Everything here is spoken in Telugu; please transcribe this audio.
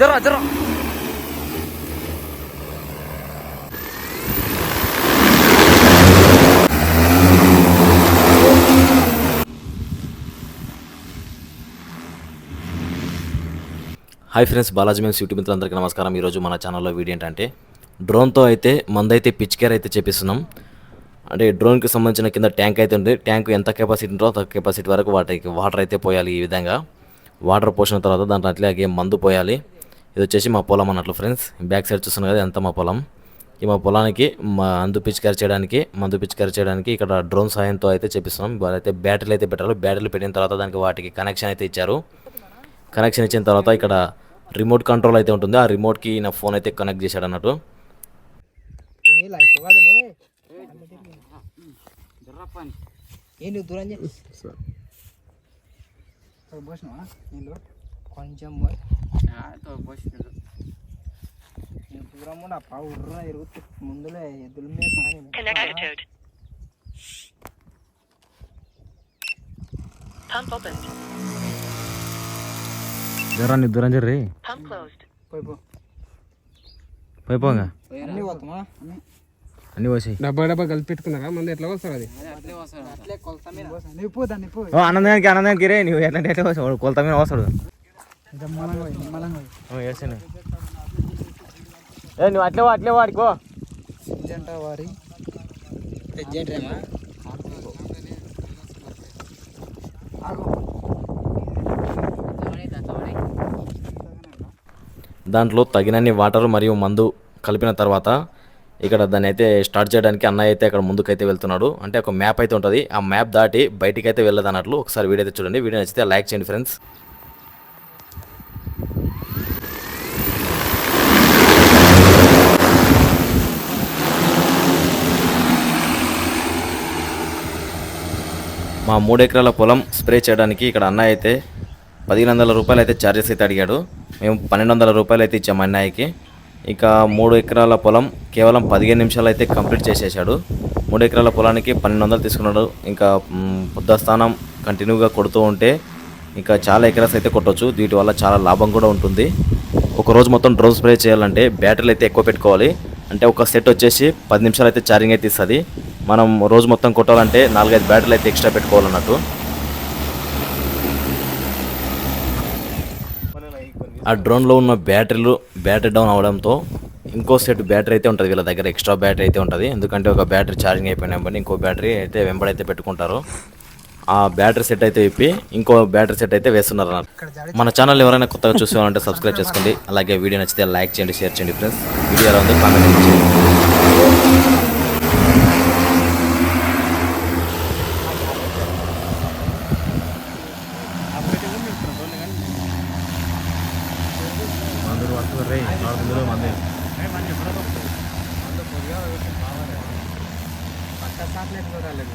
జరా జరా. హాయ్ ఫ్రెండ్స్ బాలాజీ మేము యూట్యూబ్ మిత్రులందరికీ నమస్కారం. ఈరోజు మన ఛానల్లో వీడియో ఏంటంటే డ్రోన్తో అయితే మందైతే పిచ్ కేర్ అయితే చేపిస్తున్నాం. అంటే డ్రోన్కి సంబంధించిన కింద ట్యాంక్ అయితే ఉంది. ట్యాంక్ ఎంత కెపాసిటీ ఉందో అంత కెపాసిటీ వరకు వాటికి వాటర్ అయితే పోయాలి ఈ విధంగా. వాటర్ పోసిన తర్వాత దాంట్లో అట్లాగే మందు పోయాలి. ఇది వచ్చేసి మా పొలం అన్నట్లు ఫ్రెండ్స్ బ్యాక్ సైడ్ చూస్తున్నారు కదా ఎంత మా పొలం. ఈ మా పొలానికి మా అందు పిచికారి చేయడానికి మందు పిచికారి చేయడానికి ఇక్కడ డ్రోన్ సాయంతో అయితే చేపిస్తున్నాం. వాళ్ళైతే బ్యాటరీలు అయితే పెట్టారు. బ్యాటరీలు పెట్టిన తర్వాత దానికి వాటికి కనెక్షన్ అయితే ఇచ్చారు. కనెక్షన్ ఇచ్చిన తర్వాత ఇక్కడ రిమోట్ కంట్రోల్ అయితే ఉంటుంది. ఆ రిమోట్కి నా ఫోన్ అయితే కనెక్ట్ చేశాడు అన్నట్టు. కొంచెం పోయి నేను దూరం కూడా పావు ఉర్ర ఎరుగుతూ ముందులే ఎద్దుల మీద పాని Connected. Pump opened. జరా నీ దూరం జర్రీ Pump closed. పోయి పో పోయిపోగా అన్నీ పోతామా అన్నీ అన్నీ వచ్చి డబ్బా డబ్బా కలిపి పెట్టుకున్నారా మంది ఎట్లా వస్తారు అది అట్లే కొలత మీద నువ్వు పో దాన్ని పో ఆనందానికి ఆనందానికి రే నువ్వు ఎట్లా ఎట్లా వస్తాడు కొలత మీద వస్తాడు వేసాను ఏ నువ్వు అట్లే అట్లే వాడుకో సింజంట వారి? తెజ్జంటేమా దాంట్లో తగినన్ని వాటర్ మరియు మందు కలిపిన తర్వాత ఇక్కడ దాన్ని అయితే స్టార్ట్ చేయడానికి అన్నయ్య అయితే అక్కడ ముందుకైతే వెళ్తున్నాడు. అంటే ఒక మ్యాప్ అయితే ఉంటుంది. ఆ మ్యాప్ దాటి బయటికి అయితే వెళ్ళదు అన్నట్లు ఒకసారి వీడియో అయితే చూడండి. వీడియో నచ్చితే లైక్ చేయండి ఫ్రెండ్స్. మా మూడెకరాల పొలం స్ప్రే చేయడానికి ఇక్కడ అన్నయ్య అయితే పదిహేను వందల రూపాయలు అయితే ఛార్జెస్ అయితే అడిగాడు. మేము పన్నెండు వందల రూపాయలు అయితే ఇచ్చాము అన్నయ్యకి. ఇక మూడు ఎకరాల పొలం కేవలం పదిహేను నిమిషాలు అయితే కంప్లీట్ చేసేసాడు. మూడు ఎకరాల పొలానికి పన్నెండు వందలు తీసుకున్నాడు. ఇంకా బుద్ధస్థానం బుద్ధ స్థానం కంటిన్యూగా కొడుతూ ఉంటే ఇంకా చాలా ఎకరాస్ అయితే కొట్టవచ్చు వీటి వల్ల చాలా లాభం కూడా ఉంటుంది. ఒక రోజు మొత్తం డ్రోన్ స్ప్రే చేయాలంటే బ్యాటరీలు అయితే ఎక్కువ పెట్టుకోవాలి. అంటే ఒక సెట్ వచ్చేసి పది నిమిషాలు అయితే ఛార్జింగ్ అయితే ఇస్తుంది. మనం రోజు మొత్తం కొట్టాలంటే నాలుగైదు బ్యాటరీలు అయితే ఎక్స్ట్రా పెట్టుకోవాలన్నట్టు. ఆ డ్రోన్లో ఉన్న బ్యాటరీలు బ్యాటరీ డౌన్ అవడంతో ఇంకో సెట్ బ్యాటరీ అయితే ఉంటుంది వీళ్ళ దగ్గర ఎక్స్ట్రా బ్యాటరీ అయితే ఉంటుంది. ఎందుకంటే ఒక బ్యాటరీ ఛార్జింగ్ అయిపోయినా ఇంకో బ్యాటరీ అయితే వెంబడైతే పెట్టుకుంటారు. ఆ బ్యాటరీ సెట్ అయితే ఇప్పి ఇంకో బ్యాటరీ సెట్ అయితే వేస్తున్నారు అన్నమాట. మన ఛానల్ ఎవరైనా కొత్తగా చూసేవాలంటే సబ్స్క్రైబ్ చేసుకోండి. అలాగే వీడియో నచ్చితే లైక్ చేయండి షేర్ చేయండి ఫ్రెండ్స్ వీడియో ఎలా ఉందో కామెంట్ చేయండి పక్క కూడా రాలేదు